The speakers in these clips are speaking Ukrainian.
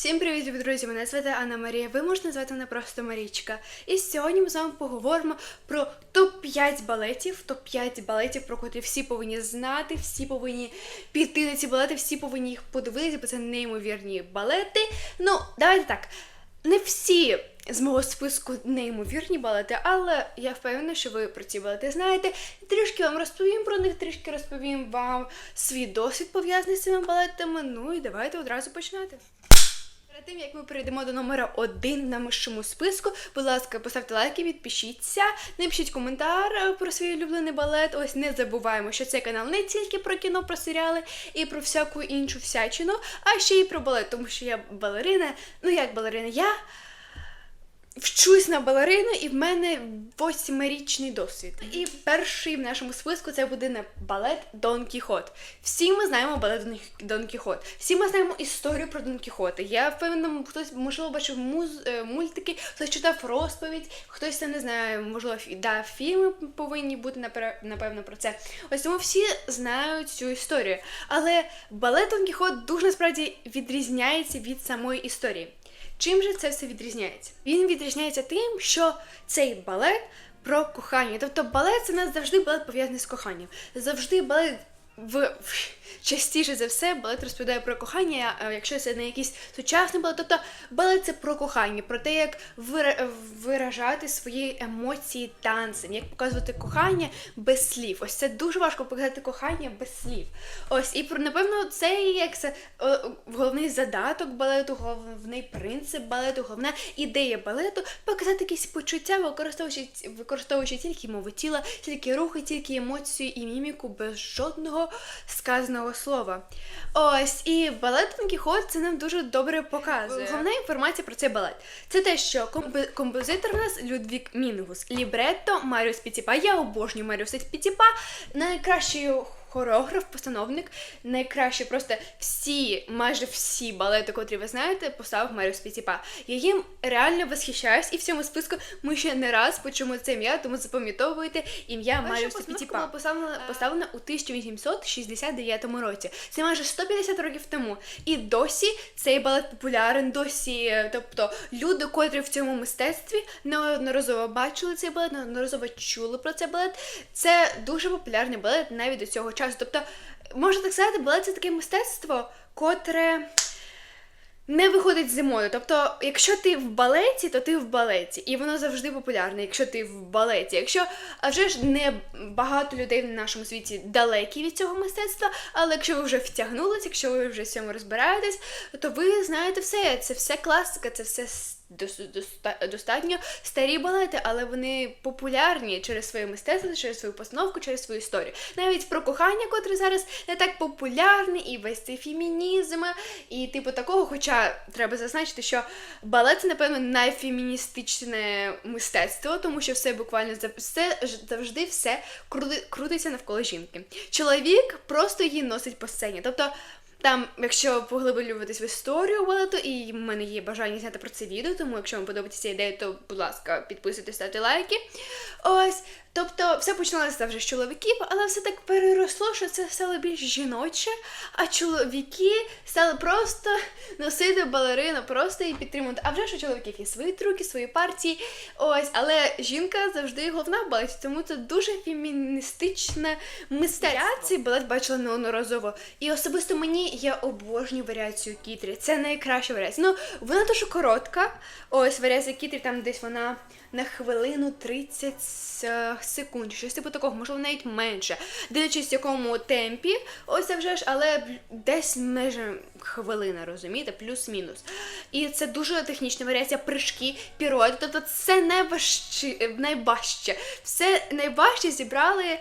Всім привіт, друзі! Мене звати Анна Марія. Ви можете назвати мене просто Марічка. І сьогодні ми з вами поговоримо про топ-5 балетів, топ-5 балетів, про котрі всі повинні знати, всі повинні піти на ці балети, всі повинні їх подивитися, бо це неймовірні балети. Ну, давайте так. Не всі з мого списку неймовірні балети, але я впевнена, що ви про ці балети знаєте. Трішки вам розповім про них, трішки розповім вам свій досвід пов'язаний з цими балетами. Ну і давайте одразу починати. Перед тим як ми перейдемо до номера один на нашому списку, будь ласка, поставте лайки, підпишіться, напишіть коментар е, про свій улюблений балет. Ось не забуваємо, що цей канал не тільки про кіно, про серіали і про всяку іншу всячину, а ще й про балет, тому що я балерина. Ну як балерина, я вчусь на балерину, і в мене восьмирічний досвід. І перший в нашому списку це буде не балет Дон Кіхот. Всі ми знаємо балет Дон- Кіхот. Всі ми знаємо історію про Дон Кіхота. Я впевнена, хтось можливо бачив муз... е, мультики, хтось читав розповідь, хтось це не знає, можливо, да, фільми повинні бути напевно про це. Ось тому всі знають цю історію. Але балет Дон Кіхот дуже насправді відрізняється від самої історії. Чим же це все відрізняється? Він відрізняється тим, що цей балет про кохання. Тобто балет це нас завжди балет пов'язаний з коханням. Завжди балет в частіше за все балет розповідає про кохання, якщо це не якийсь сучасний балет, тобто балет це про кохання, про те, як виражати свої емоції танцем, як показувати кохання без слів. Ось це дуже важко показати кохання без слів. Ось і про напевно це як це головний задаток балету, головний принцип балету, головна ідея балету показати якісь почуття, використовуючи використовуючи тільки мову тіла, тільки рухи, тільки емоції і міміку без жодного сказаного слова. Ось і балет Дон Кіхот це нам дуже добре показує. Головна інформація про цей балет це те, що комп- композитор у нас Людвік Мінгус, лібретто Маріус Піціпа. Я обожнюю Маріуса Піціпа, найкращий хореограф, постановник, найкраще просто всі, майже всі балети, котрі ви знаєте, поставив Маріус Піціпа. Я їм реально восхищаюсь, і в цьому списку ми ще не раз почуємо це ім'я, тому запам'ятовуйте ім'я Маріуса Піціпа. Була поставлена, поставлена у 1869 році. Це майже 150 років тому. І досі цей балет популярен, досі, е, тобто люди, котрі в цьому мистецтві неодноразово бачили цей балет, неодноразово чули про цей балет. Це дуже популярний балет навіть до цього часу. Тобто, можна так сказати, балет це таке мистецтво, котре. Не виходить зимою. Тобто, якщо ти в балеті, то ти в балеті, і воно завжди популярне, якщо ти в балеті. Якщо а вже ж не багато людей в нашому світі далекі від цього мистецтва, але якщо ви вже втягнулись, якщо ви вже в цьому розбираєтесь, то ви знаєте все. Це все класика, це все достатньо старі балети, але вони популярні через своє мистецтво, через свою постановку, через свою історію. Навіть про кохання, котре зараз не так популярне, і весь цей фемінізм, і типу такого. Хоча треба зазначити, що балет це, напевно, найфеміністичне мистецтво, тому що все буквально все завжди все крути- крутиться навколо жінки. Чоловік просто її носить по сцені. Тобто. Там, якщо поглиблюватись в історію балету, і в мене є бажання зняти про це відео, тому якщо вам подобається ця ідея, то, будь ласка, підписуйтесь, ставте лайки. Ось, тобто, все починалося вже з чоловіків, але все так переросло, що це стало більш жіноче, а чоловіки стали просто носити балерину, просто її підтримувати. А вже ж у чоловіків є свої трюки, свої партії. Ось, але жінка завжди головна в балеті, тому це дуже феміністичне мистецтво. Я цей балет бачила неодноразово. І особисто мені я обожнюю варіацію Кітрі. Це найкраща варіація. Ну, вона дуже коротка. Ось варіація Кітрі, там десь вона на хвилину 30 е, секунд, щось типу такого, можливо, навіть менше. Дивлячись, в якому темпі, ось це вже ж, але десь майже хвилина, розумієте, плюс-мінус. І це дуже технічна варіація, прыжки, піруети, тобто це найважче, найважче. Все найважче зібрали.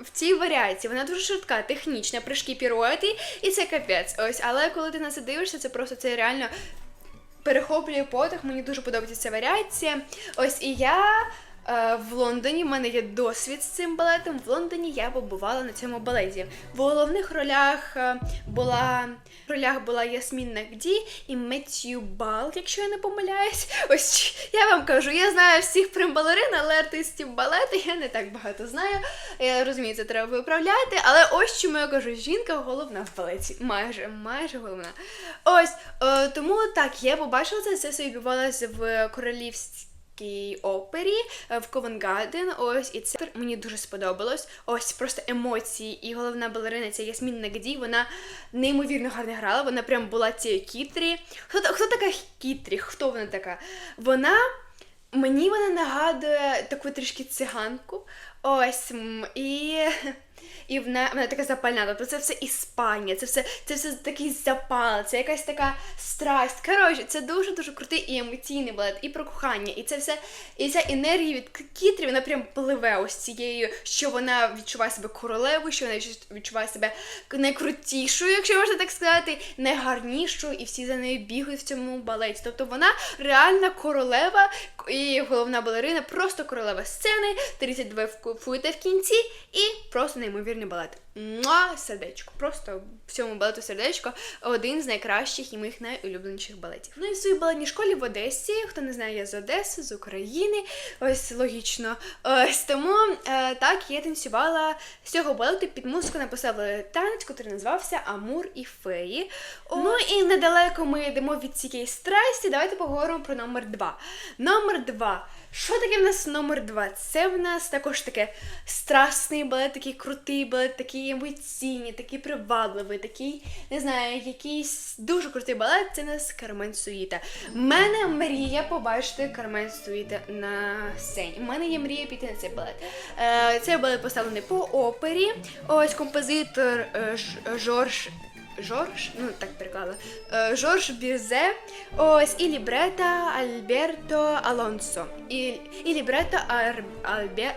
В цій варіації вона дуже швидка, технічна, прыжки, піруети, і це капець. Ось, але коли ти на це дивишся, це просто це реально перехоплює потих. Мені дуже подобається ця варіація. Ось і я в Лондоні. У мене є досвід з цим балетом. В Лондоні я побувала на цьому балеті. В головних ролях е, була в ролях була Ясмін Нагді і Меттью Бал, якщо я не помиляюсь. Ось я вам кажу, я знаю всіх примбалерин, але артистів балету я не так багато знаю. Я розумію, це треба виправляти, але ось чому я кажу, жінка головна в балеті. Майже, майже головна. Ось е, тому так, я побачила це, це все відбувалося в королівській опері е, в Ковен Гарден. Ось і це мені дуже сподобалось. Ось просто емоції. І головна балерина ця Ясмін Нагді, вона неймовірно гарно грала. Вона прям була цією кітрі. Хто, хто така кітрі? Хто вона така? Вона. Мені вона нагадує таку трішки циганку. Ось і. І вона, вона така запальна, тобто це все Іспанія, це все, це все такий запал, це якась така страсть. Коротше, це дуже-дуже крутий і емоційний балет, і про кохання, і це все, і ця енергія від Кітрі, вона прям пливе ось цією, що вона відчуває себе королевою, що вона відчуває себе найкрутішою, якщо можна так сказати, найгарнішою, і всі за нею бігають в цьому балеті. Тобто вона реальна королева і головна балерина, просто королева сцени, 32 фуйте в кінці, і просто неймовірний балет. Муа, сердечко. Просто в цьому балету сердечко один з найкращих і моїх найулюбленіших балетів. Ну і в своїй балетній школі в Одесі. Хто не знає, я з Одеси, з України. Ось логічно. Ось тому е, так я танцювала з цього балету під музику написали танець, який називався Амур і Феї. Ну і недалеко ми йдемо від цієї страсті. Давайте поговоримо про номер два. Номер два. Що таке в нас номер два? Це в нас також таке страсний балет, такий крутий балет, такий емоційний, такий привабливий, такий, не знаю, якийсь дуже крутий балет. Це нас Кармен Суїта. У мене мрія побачити Кармен Суїта на сцені. У мене є мрія піти на цей балет. Е, цей балет поставлений по опері. Ось композитор е, Жорж. Жорж, ну так переклала. Е, Жорж Бірзе, ось і лібрета Альберто Алонсо. І, і лібрето Ар, Альбе,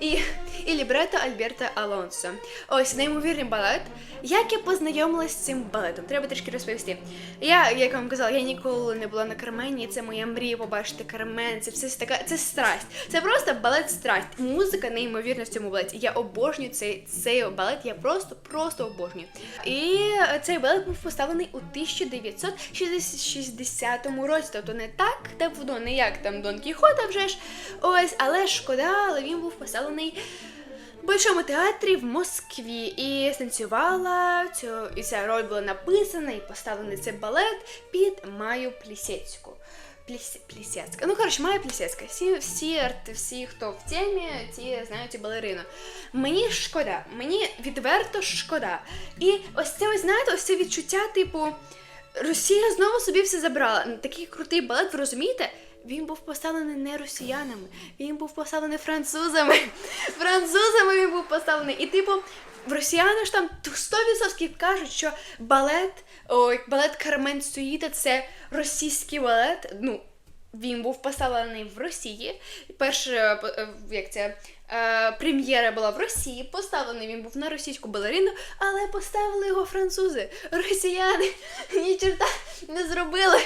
і, і лібрето Альберто Алонсо. Ось неймовірний балет. Як я познайомилася з цим балетом? Треба трішки розповісти. Я, як вам казала, я ніколи не була на Кармені. Це моя мрія побачити Кармен. Це все така, це страсть. Це просто балет страсть. Музика неймовірна в цьому балеті. Я обожнюю цей, цей балет. Я просто, просто обожнюю. І цей балет був поставлений у 1960 році. Тобто не так давно, не як там Дон Кіхота вже ж. Ось, але шкода, але він був поставлений. В Большому театрі в Москві і станцювала цю, і ця роль була написана і поставлений цей балет під Маю Плісецьку. Плісецька. Ну, коротше, Майя Плісецька. Всі, всі, всі, хто в темі, ті знають цю балерину. Мені шкода, мені відверто шкода. І ось це, ви знаєте, ось це відчуття, типу, Росія знову собі все забрала. Такий крутий балет, ви розумієте? Він був поставлений не росіянами, він був поставлений французами. Французами він був поставлений. І типу, в росіяни ж там 100% кажуть, що балет, ой, балет Кармен Суїта це російський балет. Ну, він був поставлений в Росії. Перша е, як це, е, прем'єра була в Росії, поставлений він був на російську балерину, але поставили його французи. Росіяни ні черта не зробили.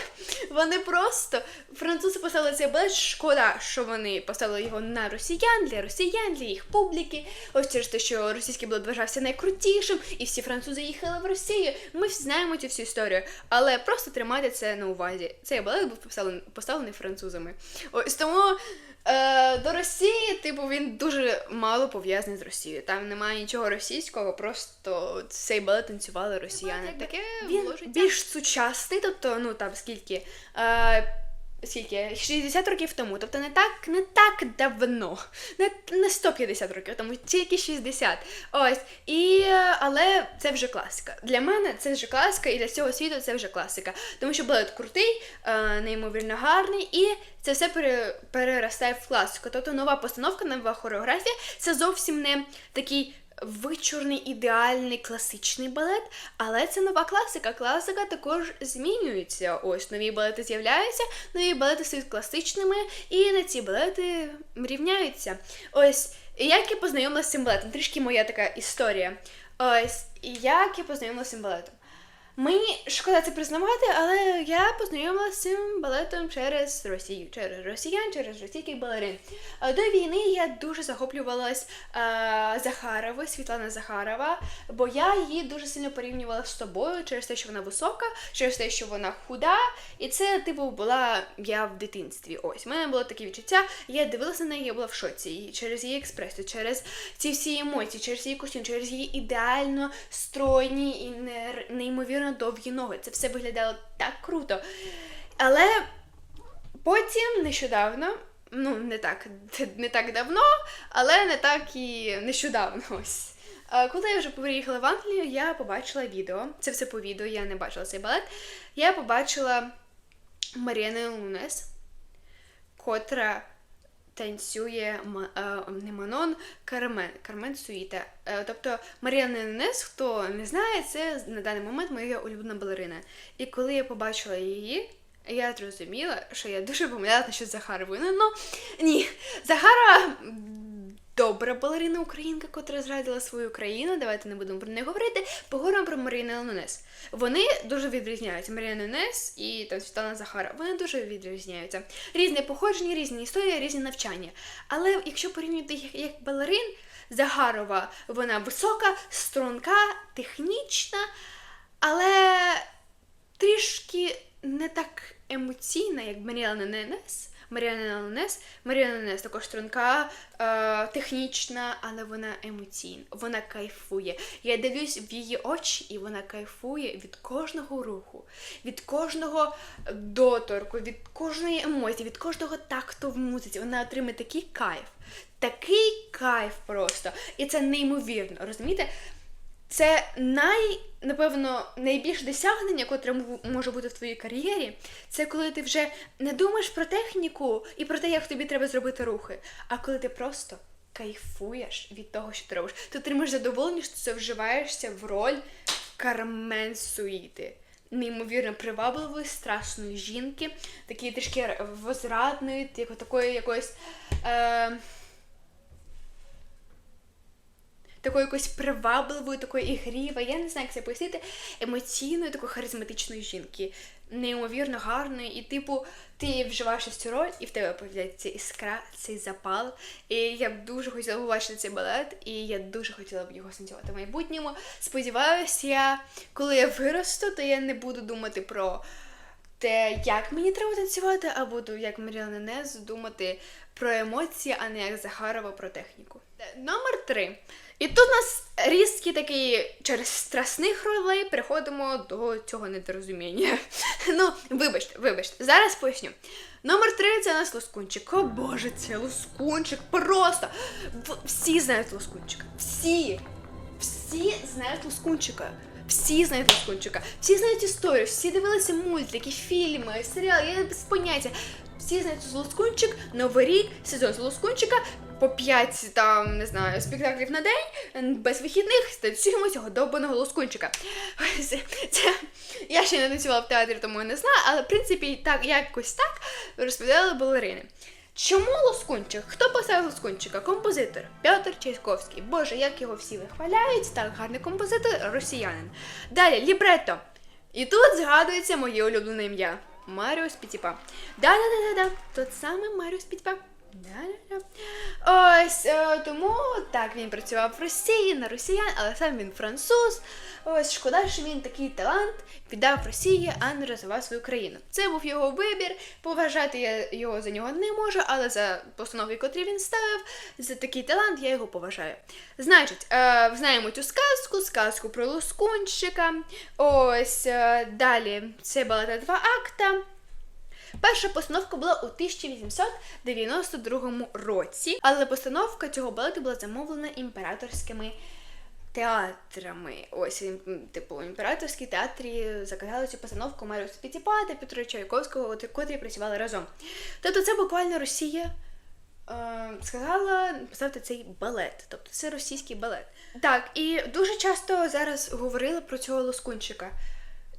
Вони просто французи поставили цей балет. Шкода, що вони поставили його на росіян, для росіян, для їх публіки. Ось через те, що російський балет вважався найкрутішим, і всі французи їхали в Росію. Ми всі знаємо цю всю історію. Але просто тримайте це на увазі. Цей балет був поставлений, поставлений французами. Ось тому. Е, до Росії, типу, він дуже мало пов'язаний з Росією. Там немає нічого російського, просто цей балет танцювали росіяни. Таке він було життя. більш сучасний, тобто, ну там скільки. Е, Скільки 60 років тому, тобто не так не так давно, не, не 150 років тому, тільки 60. Ось і але це вже класика. Для мене це вже класика, і для цього світу це вже класика. Тому що балет крутий, е, неймовірно гарний, і це все пере, переростає в класику. Тобто нова постановка, нова хореографія це зовсім не такий вичурний, ідеальний класичний балет, але це нова класика. Класика також змінюється. Ось нові балети з'являються, нові балети стають класичними, і на ці балети рівняються. Ось як я познайомилася з цим балетом? Трішки моя така історія. Ось як я познайомилася з цим балетом. Мені шкода це признавати, але я познайомилася з цим балетом через Росію, через росіян, через російських балерин. Е, До війни я дуже захоплювалась е, Захаровою, Світлана Захарова, бо я її дуже сильно порівнювала з собою через те, що вона висока, через те, що вона худа. І це, типу, була я в дитинстві. Ось. У мене було таке відчуття. Я дивилася на неї, я була в шоці. І через її експресію, через ці всі емоції, через її костюм, через її ідеально стройні і не- неймовірно довгі ноги. Це все виглядало так круто. Але потім нещодавно. Ну, не так, не так давно, але не так і нещодавно ось. Коли я вже переїхала в Англію, я побачила відео. Це все по відео, я не бачила цей балет. Я побачила Маріану Лунес, котра танцює е, не Манон, Кармен, Кармен Суїта. Е, Тобто Маріана Ненес, хто не знає, це на даний момент моя улюблена балерина. І коли я побачила її, я зрозуміла, що я дуже помиляла, що Захар Ну, ну ні, Захарова м, добра балерина українка, котра зрадила свою країну. Давайте не будемо про неї говорити. Поговоримо про Маріану Лунес. Вони дуже відрізняються. Маріана Лунес і там Світлана Захара. Вони дуже відрізняються. Різне походження, різні історії, різні навчання. Але якщо порівнювати їх як балерин, Захарова вона висока, струнка, технічна, але трішки не так емоційна, як Маріана Ненес. Маріана Ненес. Маріана Ненес також струнка, е, технічна, але вона емоційна. Вона кайфує. Я дивлюсь в її очі, і вона кайфує від кожного руху, від кожного доторку, від кожної емоції, від кожного такту в музиці. Вона отримує такий кайф. Такий кайф просто. І це неймовірно, розумієте? Це най, напевно, найбільше досягнення, котре може бути в твоїй кар'єрі, це коли ти вже не думаєш про техніку і про те, як тобі треба зробити рухи, а коли ти просто кайфуєш від того, що ти робиш. Ти отримаєш задоволення, що ти вживаєшся в роль Кармен Суїти. Неймовірно привабливої, страшної жінки, такої трішки возрадної, як такої якоїсь. Е- такої якоїсь привабливої, такої ігрівої, я не знаю, як це пояснити, емоційної, такої харизматичної жінки, неймовірно гарної, і, типу, ти вживаєшся в цю роль, і в тебе появляється іскра, цей запал. І я б дуже хотіла побачити цей балет, і я дуже хотіла б його станцювати в майбутньому. Сподіваюся, я, коли я виросту, то я не буду думати про те, як мені треба танцювати, а буду, як Маріана Нез, думати про емоції, а не як Захарова про техніку. Номер три. І тут у нас різкий такий через страсних ролей переходимо до цього недорозуміння. Ну, вибачте, вибачте, зараз поясню. Номер три це у нас лоскунчик. О боже, це лоскунчик. Просто всі знають лоскунчика. Всі. Всі знають лоскунчика. Всі знають Лоскунчика, всі знають історію, всі дивилися мультики, фільми, серіали, я без поняття. Всі знають Лоскунчик, Новий рік, сезон з Лоскунчика, по 5 там, не знаю, спектаклів на день, без вихідних, станцюємо цього довбаного Лоскунчика. Ось Це, я ще не танцювала в театрі, тому я не знаю, але в принципі так, якось так розповідали балерини. Чому Лоскунчик? Хто поставив Лоскунчика? Композитор Петр Чайковський. Боже, як його всі вихваляють, так гарний композитор, росіянин. Далі лібретто. І тут згадується моє улюблене ім'я Маріус Спитипа. Да-да-да-да-да, тот самый Марио Пітіпа. Ось е, тому так він працював в Росії на росіян, але сам він француз. Ось шкода, що він такий талант віддав Росії, а не розвивав свою країну. Це був його вибір. Поважати я його за нього не можу, але за постановки, котрі він ставив, за такий талант я його поважаю. Значить, е, знаємо цю сказку, сказку про Лоскунчика. Ось е, далі це балета два акта. Перша постановка була у 1892 році, але постановка цього балету була замовлена імператорськими театрами. Ось, типу, імператорські театрі заказали цю постановку Маріус Пітіпа та Петра Чайковського, от- котрі працювали разом. Тобто це буквально Росія. е, Сказала поставити цей балет, тобто це російський балет. Так, і дуже часто зараз говорили про цього лоскунчика.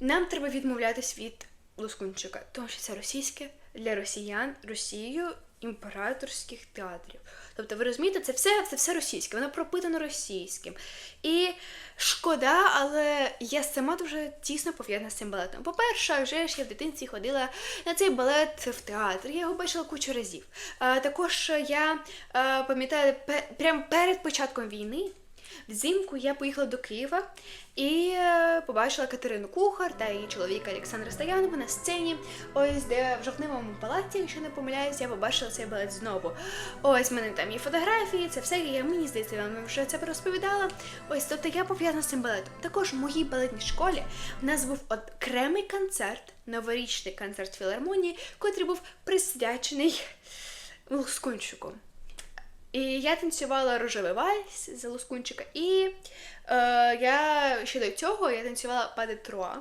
Нам треба відмовлятись від лоскунчика, тому що це російське для росіян, Росією імператорських театрів. Тобто, ви розумієте, це все, це все російське, воно пропитано російським. І шкода, але я сама дуже тісно пов'язана з цим балетом. По-перше, вже ж я в дитинстві ходила на цей балет в театр, я його бачила кучу разів. А, також я пам'ятаю, пе, прямо перед початком війни. Взимку я поїхала до Києва і е, побачила Катерину Кухар та її чоловіка Олександра Стоянова на сцені. Ось де в жовтневому палаці, якщо не помиляюсь, я побачила цей балет знову. Ось в мене там є фотографії, це все. Я мені здається, я вам вже це розповідала. Ось тобто я пов'язана з цим балетом. Також в моїй балетній школі в нас був окремий концерт, новорічний концерт філармонії, котрий був присвячений Лускунчику. І я танцювала рожевий вальс з Лускунчика, і е, я ще до цього я танцювала паде троа.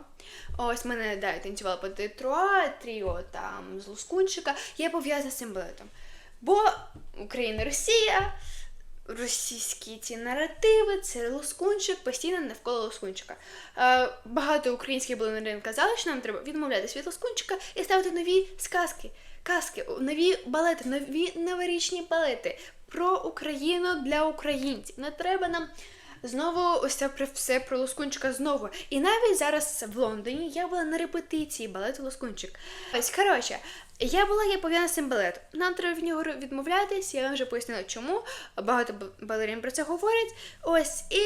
Ось мене да, я танцювала паде троа, тріо там з Лускунчика. Я пов'язана з цим балетом. Бо Україна, Росія, російські ці наративи, це Лускунчик, постійно навколо Лускунчика. Е, багато українських балерин казали, що нам треба відмовлятися від Лускунчика і ставити нові сказки. Казки, нові балети, нові новорічні балети про Україну для українців. Не треба нам знову ось це все про Лоскунчика знову. І навіть зараз в Лондоні я була на репетиції балету Лоскунчик. Ось коротше, я була я пов'язана з цим балетом. Нам треба в нього відмовлятись, я вам вже пояснила, чому. Багато балерин про це говорять. Ось і.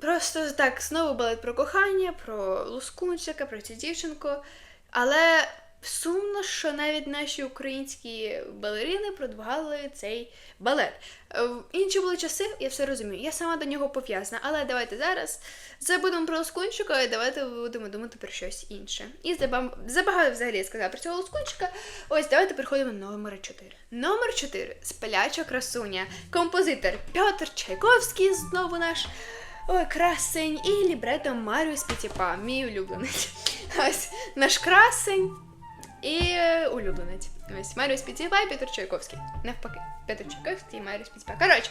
Просто так, знову балет про кохання, про Лускунчика, про цю дівчинку. Але Сумно, що навіть наші українські балерини продвигали цей балет. Е, інші були часи, я все розумію. Я сама до нього пов'язана, але давайте зараз забудемо про Лоскунчика і давайте будемо думати про щось інше. І забагато взагалі я сказала про цього Лоскунчика. Ось давайте переходимо до номера 4. Номер 4. Спаляча красуня. Композитор Петр Чайковський, знову наш. Ой, красень і лібрето Маріус Пітіпа, мій улюбленець. Ось наш красень. І е, улюбленець. Ось Маріус Піціпа і Петр Чайковський. Навпаки, Петр Чайковський і Маріус Піціпа. Коротше,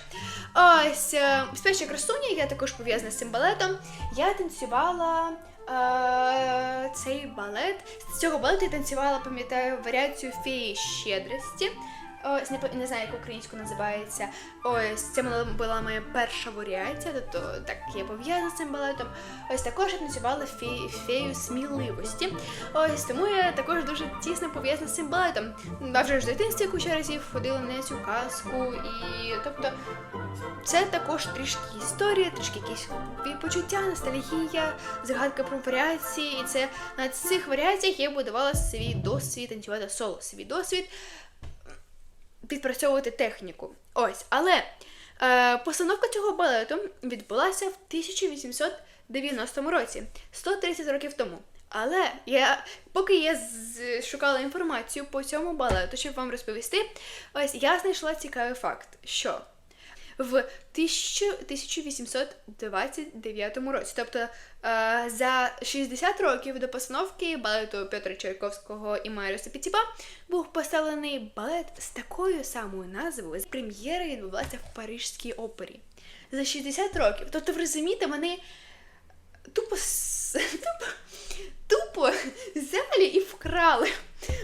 ось е, спяча красуня, я також пов'язана з цим балетом. Я танцювала. Е, цей балет. З цього балету я танцювала, пам'ятаю, варіацію феї щедрості. Ось не, не знаю, як українську називається. Ось це була моя перша варіація, тобто так я пов'язана з цим балетом. Ось також я танцювала фі, фею сміливості. Ось тому я також дуже тісно пов'язана з цим балетом. А вже ж в дитинстві куча разів ходила на цю казку, і тобто це також трішки історія, трішки якісь почуття, ностальгія, загадка про варіації. І це на цих варіаціях я будувала свій досвід танцювати соло, свій досвід підпрацьовувати техніку. Ось, але е, постановка цього балету відбулася в 1890 році, 130 років тому. Але я, поки я шукала інформацію по цьому балету, щоб вам розповісти, ось я знайшла цікавий факт, що в 1829 році. Тобто е, за 60 років до постановки балету Петра Чайковського і Маріуса Пітіпа був поставлений балет з такою самою назвою. Прем'єра відбулася в Парижській опері. За 60 років. Тобто, ви розумієте, вони тупо тупо, тупо взяли і вкрали.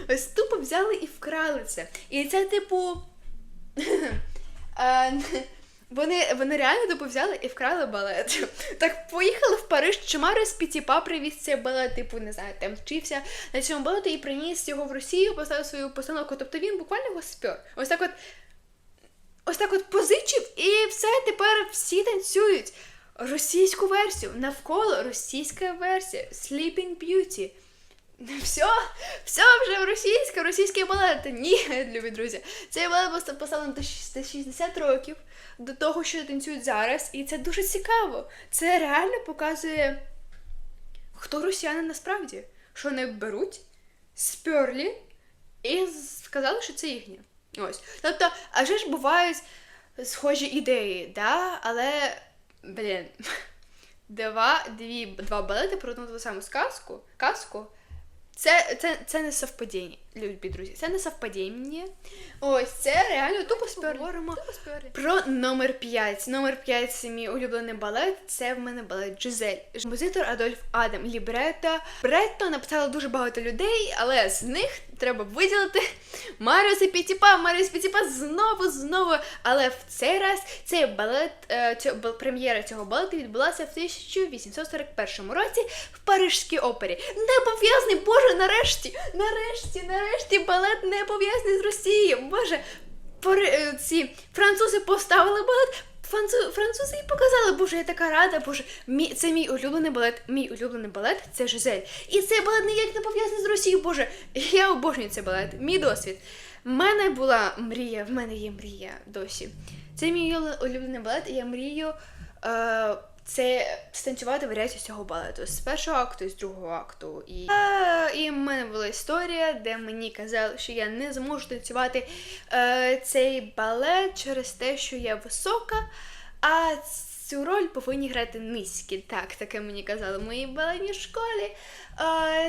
Ось тупо взяли і вкрали це. І це, типу. Вони вони реально типу, взяли і вкрали балет. Так поїхали в Париж, Чимари з Пітіпа привіз цей балет, типу, не знаю, там вчився на цьому балету і приніс його в Росію, поставив свою постановку. Тобто він буквально його спер. Ось так от ось так от позичив, і все тепер всі танцюють. Російську версію. Навколо російська версія. Sleeping Beauty. Все, все вже російське, російський балет. Ні, любі друзі. Цей балет був поставлений до 60 років до того, що танцюють зараз, і це дуже цікаво. Це реально показує, хто росіяни насправді, що вони беруть, сперлі і сказали, що це їхнє. Ось. Тобто, а вже ж бувають схожі ідеї, да? але, блін, два дві, два балети про одну ту саму сказку, казку. Це це, це не совпадіння. Любі друзі, це не совпадіння. Ось це реально тупо споримо про номер 5. Номер 5 це мій улюблений балет. Це в мене балет Джизель. Композитор Адольф Адам. Лібретто. Бретто написало дуже багато людей, але з них треба виділити Маріуса Пітіпа. Маріус Пітіпа знову, знову. Але в цей раз цей балет, е, цього, прем'єра цього балету відбулася в 1841 році в Парижській опері. Не пов'язаний, боже, нарешті, нарешті, нарешті балет не пов'язаний з Росією. Боже, Пори, е, ці французи поставили балет. Францу, французи і показали, боже, я така рада, боже, мій, це мій улюблений балет. Мій улюблений балет це Жизель. І цей балет ніяк не пов'язаний з Росією, боже. Я обожнюю цей балет. Мій досвід. В мене була мрія, в мене є мрія досі. Це мій улюблений балет, і я мрію е, це станцювати варіацію цього балету з першого акту і з другого акту. І, а, і в мене була історія, де мені казали, що я не зможу танцювати е, цей балет через те, що я висока, а цю роль повинні грати низькі. Так, таке мені казали в моїй балетній школі.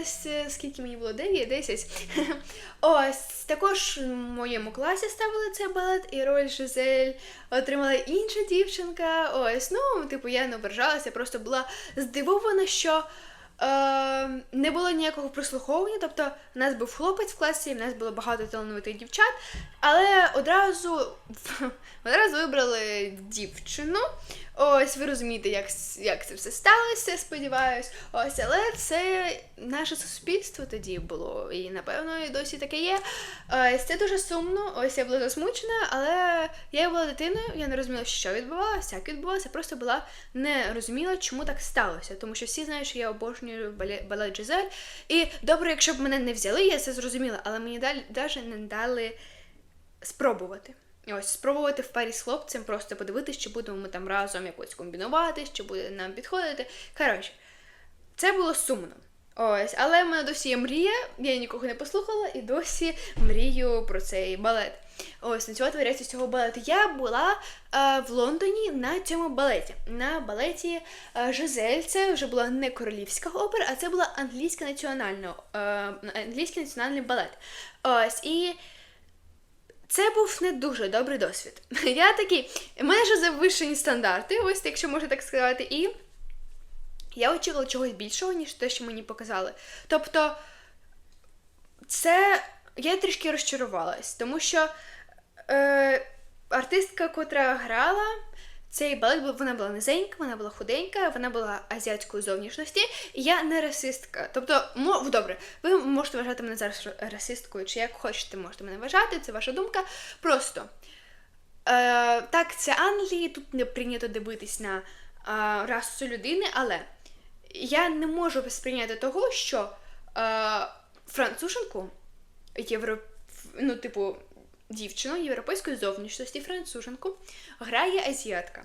Ось скільки мені було 9, 10. Ось також в моєму класі ставили цей балет, і роль Жизель отримала інша дівчинка. Ось, ну, типу, я не ображалася, просто була здивована, що. Е, не було ніякого прислуховування, тобто в нас був хлопець в класі, в нас було багато талановитих дівчат, але одразу, одразу вибрали дівчину. Ось ви розумієте, як, як це все сталося, сподіваюсь. Ось, але це наше суспільство тоді було, і напевно і досі таке є. Ось це дуже сумно. Ось я була засмучена, але я була дитиною, я не розуміла, що відбувалося, як відбувалося, просто була не розуміла, чому так сталося. Тому що всі знають, що я обожнюю бале- балет Джизель. І добре, якщо б мене не взяли, я це зрозуміла, але мені далі навіть не дали спробувати. Ось спробувати в парі з хлопцем, просто подивитися, чи будемо ми там разом якось комбінувати, чи буде нам підходити. Коротше, це було сумно. Ось, але в мене досі є мрія, я нікого не послухала і досі мрію про цей балет. Ось танцювати варіацію цього балету. Я була е, в Лондоні на цьому балеті. На балеті е, Жизель. Це вже була не королівська опера, а це була англійська національна, е, англійський національний балет. Ось і. Це був не дуже добрий досвід. Я такий, в мене ж завищені стандарти, ось якщо можна так сказати, і я очікувала чогось більшого, ніж те, що мені показали. Тобто, це я трішки розчарувалась, тому що е, артистка, котра грала. Цей бу- вона була низенька, вона була худенька, вона була азіатської зовнішності. І я не расистка. Тобто, мо, добре, ви можете вважати мене зараз расисткою, чи як хочете, можете мене вважати, це ваша думка. Просто е, так, це Англії, тут не прийнято дивитись на е, расу людини, але я не можу сприйняти того, що е, француженку, євро, ну, типу, дівчину європейської зовнішності, француженку, грає азіатка.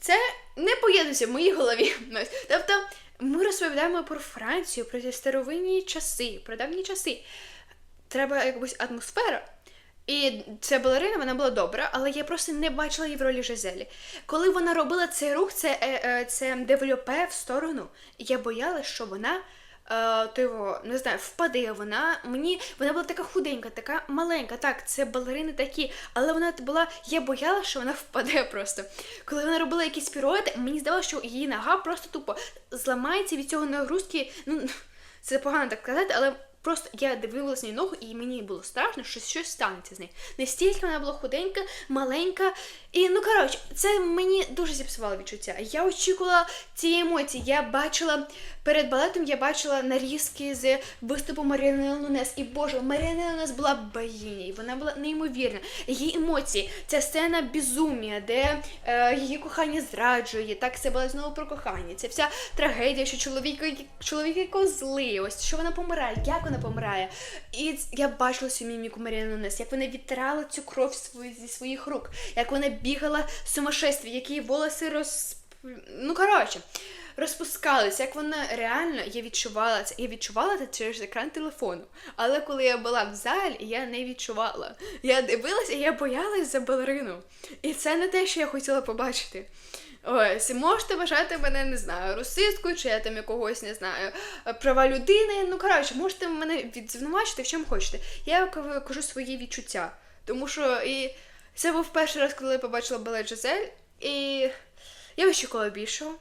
Це не поєднується в моїй голові. Тобто, ми розповідаємо про Францію, про ті старовинні часи, про давні часи. Треба якась атмосфера. І ця балерина вона була добра, але я просто не бачила її в ролі Жизелі. Коли вона робила цей рух, це, е, е, це девелопе в сторону. Я боялася, що вона. Е, його, не знаю, впаде вона. Мені вона була така худенька, така маленька. Так, це балерини такі, але вона була. Я боялася, що вона впаде просто. Коли вона робила якісь піроти, мені здавалося, що її нога просто тупо зламається від цього нагрузки. Ну, це погано так казати, але просто я дивилася на ногу, і мені було страшно, що щось станеться з нею. Настільки вона була худенька, маленька. І ну коротше, це мені дуже зіпсувало відчуття. Я очікувала ці емоції. Я бачила перед балетом, я бачила нарізки з виступу Маріани Лунес. І боже, Маріана Лунес була богинею, вона була неймовірна. Її емоції, ця сцена безумія, де е, її кохання зраджує. Так це було знову про кохання. Це вся трагедія, що чоловіки, чоловіки козли, ось що вона помирає, як вона помирає. І я бачила цю міміку Маріани Лунес, як вона відтирала цю кров зі своїх рук, як вона бігала в сумасшестві, які її волоси роз... Ну, коротше, розпускалися, як вона реально, я відчувала це. Я відчувала це через екран телефону. Але коли я була в залі, я не відчувала. Я дивилася, і я боялась за балерину. І це не те, що я хотіла побачити. Ось, можете вважати мене, не знаю, русисткою, чи я там якогось не знаю, права людини. Ну, коротше, можете мене відзвинувачити в чому хочете. Я кажу свої відчуття. Тому що і це був перший раз, коли я побачила балет Жизель, і я очікувала більшого.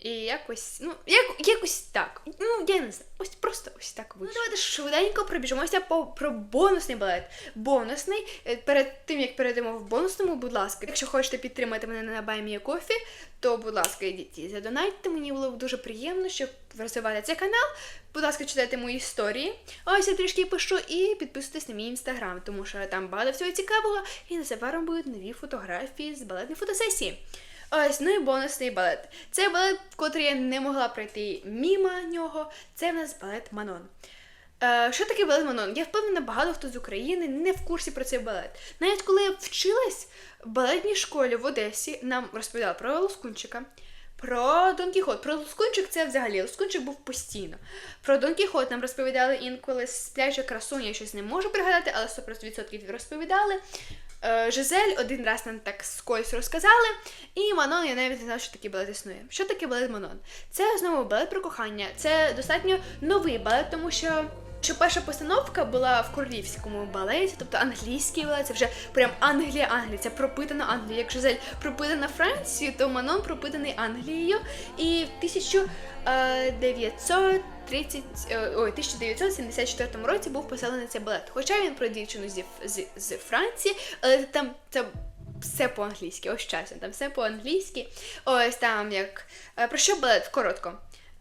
І якось, ну, як, якось так. Ну, я не знаю. Ось просто ось так вийшло. Ну, давайте швиденько пробіжимося по про бонусний балет. Бонусний. Е, Перед тим як перейдемо в бонусному, будь ласка, якщо хочете підтримати мене на a Coffee, то, будь ласка, йдіть і задонайте. Мені було б дуже приємно, щоб розвивати цей канал. Будь ласка, читайте мої історії. Ось я трішки пишу і підписуйтесь на мій інстаграм, тому що там багато всього цікавого, і незабаром будуть нові фотографії з балетної фотосесії. Ось, ну і бонусний балет. Це балет, в котрий я не могла пройти мімо нього. Це в нас балет Манон. Е, що таке балет Манон? Я впевнена, багато хто з України не в курсі про цей балет. Навіть коли я вчилась в балетній школі в Одесі, нам розповідали про Лоскунчика, про Дон Кіхот. Про Лоскунчик це взагалі Лоскунчик був постійно. Про Дон Кіхот нам розповідали інколи спляча красуня, я щось не можу пригадати, але 100% розповідали. Е, Жизель один раз нам так скось розказали, і Манон я навіть не знала, що такий балет існує. Що таке балет Манон? Це знову балет про кохання. Це достатньо новий балет, тому що. Що перша постановка була в королівському балеті, тобто англійський балет, це вже прям Англія, Англія, це пропитана Англія. Як Жизель пропитана Францією, то Манон пропитаний Англією. І в 1900 30, е, ой, 1974 році був поселений цей балет. Хоча він про дівчину з, з, з Франції, але там це. Все по-англійськи, ось чесно, там все по-англійськи. Ось там як. Е, про що балет? Коротко.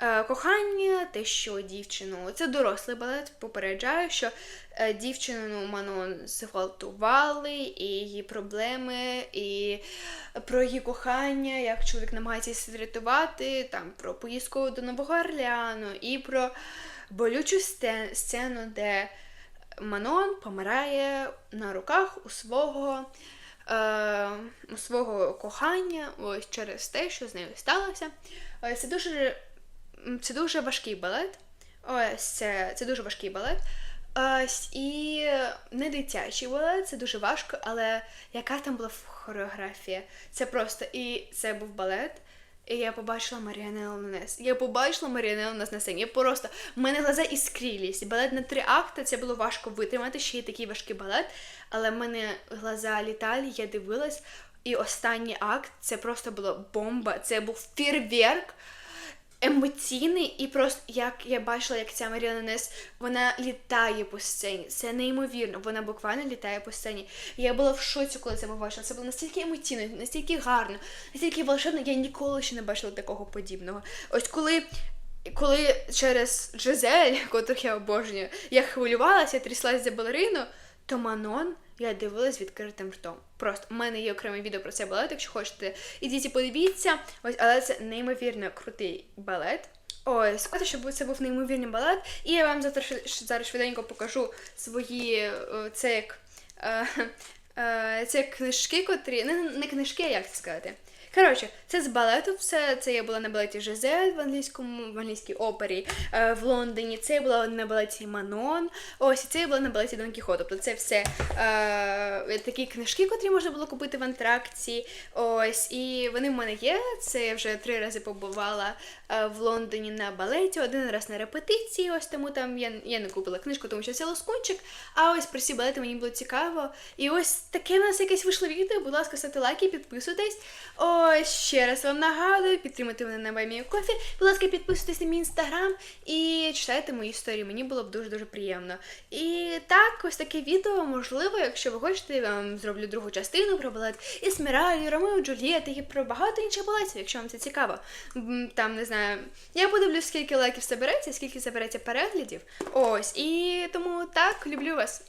Е, Кохання, те, що дівчину, це дорослий балет, попереджаю, що е, дівчину Манон зґвалтували, і її проблеми, і про її кохання, як чоловік намагається врятувати, там про поїздку до Нового Орлеану, і про болючу сцену, де Манон помирає на руках у свого. Е, у свого кохання, ось через те, що з нею сталося. Це дуже Це дуже важкий балет. Ось це, це дуже важкий балет. Ось і не дитячий балет, це дуже важко, але яка там була хореографія? Це просто і це був балет. І я побачила Маріанелу Нанес. Я побачила Маріанелу Нанес на сцені. Я просто мене глаза іскрілись. Балет на три акти це було важко витримати, ще й такий важкий балет. Але в мене глаза літали, я дивилась. І останній акт це просто була бомба. Це був фейерверк емоційний, і просто як я бачила, як ця Маріана Нес, вона літає по сцені. Це неймовірно. Вона буквально літає по сцені. Я була в шоці, коли це побачила. Це було настільки емоційно, настільки гарно, настільки волшебно. Я ніколи ще не бачила такого подібного. Ось коли. Коли через Джезель, котрих я обожнюю, я хвилювалася, я тряслась за балерину, то Манон я дивилась відкритим ртом. Просто у мене є окреме відео про цей балет, якщо хочете, ідіть і подивіться. Ось, але це неймовірно крутий балет. Ось, сказати, щоб це був неймовірний балет. І я вам завтра зараз швиденько покажу свої е, це як. Е, е, це як книжки, котрі. Не, не книжки, як це сказати. Коротше, це з балету все. Це я була на балеті Жизель в англійському, в англійській опері е, в Лондоні. Це я була на балеті Манон. Ось і це я була на балеті Дон Кіхот. Тобто це все е, такі книжки, котрі можна було купити в антракції. Ось, і вони в мене є. Це я вже три рази побувала е, в Лондоні на балеті, один раз на репетиції. Ось тому там я, я не купила книжку, тому що це лоскунчик. А ось про ці балети мені було цікаво. І ось таке в нас якесь вийшло відео. Будь ласка, ставте лайки, підписуйтесь. Ще раз вам нагадую, підтримуйте мене на Баймію Кофі. Будь ласка, підписуйтесь на мій інстаграм і читайте мої історії. Мені було б дуже дуже приємно. І так, ось таке відео, можливо, якщо ви хочете, я вам зроблю другу частину про балет Ісмералі, Ромео, Джульєти і про багато інших балетів, якщо вам це цікаво. Там не знаю, я подивлюсь, скільки лайків забереться, скільки забереться переглядів. Ось, і тому так, люблю вас.